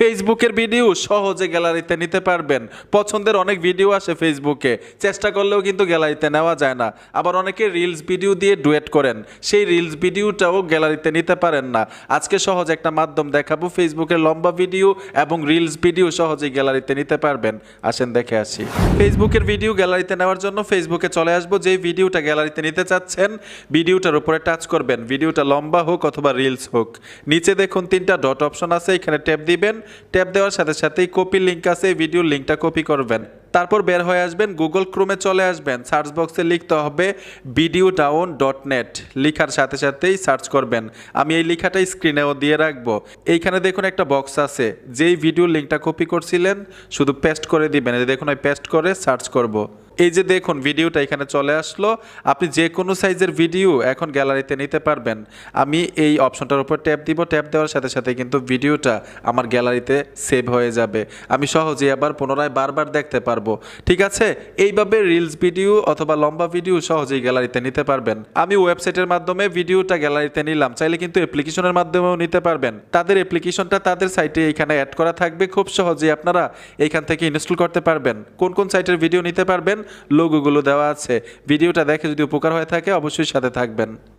ফেসবুকের ভিডিও সহজে গ্যালারিতে নিতে পারবেন। পছন্দের অনেক ভিডিও আসে ফেসবুকে চেষ্টা করলেও কিন্তু গ্যালারিতে নেওয়া যায় না। আবার অনেকে রিলস ভিডিও দিয়ে ডুয়েট করেন। সেই রিলস ভিডিওটাও গ্যালারিতে নিতে পারেন না। আজকে সহজ একটা মাধ্যম দেখাবো ফেসবুকের লম্বা ভিডিও এবং রিলস ভিডিও সহজেই গ্যালারিতে নিতে পারবেন। আসেন দেখে আসি। ফেসবুকের ভিডিও গ্যালারিতে নেওয়ার জন্য ফেসবুকে চলে আসব। যে ভিডিওটা গ্যালারিতে নিতে চাচ্ছেন, ভিডিওটার উপরে টাচ করবেন। ভিডিওটা লম্বা হোক অথবা রিলস হোক। নিচে দেখুন তিনটা ডট অপশন আছে। এখানে ট্যাপ দিবেন। ট্যাপ দেওয়ার সাথে সাথেই কপি লিঙ্ক আছে, এই ভিডিওর লিঙ্কটা কপি করবেন। তারপর বের হয়ে আসবেন গুগল ক্রোমে চলে আসবেন। সার্চ বক্সে লিখতে হবে ভিডিও ডাউন ডট নেট লিখার সাথে সাথেই সার্চ করবেন। আমি এই লেখাটাই স্ক্রিনেও দিয়ে রাখব। এইখানে দেখুন একটা বক্স আছে। যেই ভিডিও লিঙ্কটা কপি করছিলেন, শুধু পেস্ট করে দিবেন। দেখুন, আমি পেস্ট করে সার্চ করব। এই যে দেখুন, ভিডিওটা এখানে চলে আসলো। আপনি যে কোনো সাইজের ভিডিও এখন গ্যালারিতে নিতে পারবেন। আমি এই অপশনটার উপর ট্যাপ দিব। ট্যাপ দেওয়ার সাথে সাথে কিন্তু ভিডিওটা আমার গ্যালারিতে সেভ হয়ে যাবে। আমি সহজেই আবার পুনরায় বারবার দেখতে পারব। ঠিক আছে? এইভাবে রিলস ভিডিও অথবা লম্বা ভিডিও সহজেই গ্যালারিতে নিতে পারবেন। আমি ওয়েবসাইটের মাধ্যমে ভিডিওটা গ্যালারিতে নিলাম। চাইলে কিন্তু অ্যাপ্লিকেশনের মাধ্যমেও নিতে পারবেন। তাদের অ্যাপ্লিকেশনটা তাদের সাইটে এখানে অ্যাড করা থাকবে। খুব সহজেই আপনারা এইখান থেকে ইনস্টল করতে পারবেন। কোন কোন সাইটের ভিডিও নিতে পারবেন? লোগোগুলো দেওয়া আছে। ভিডিওটা দেখে যদি উপকার হয়ে থাকে অবশ্যই সাথে থাকবেন।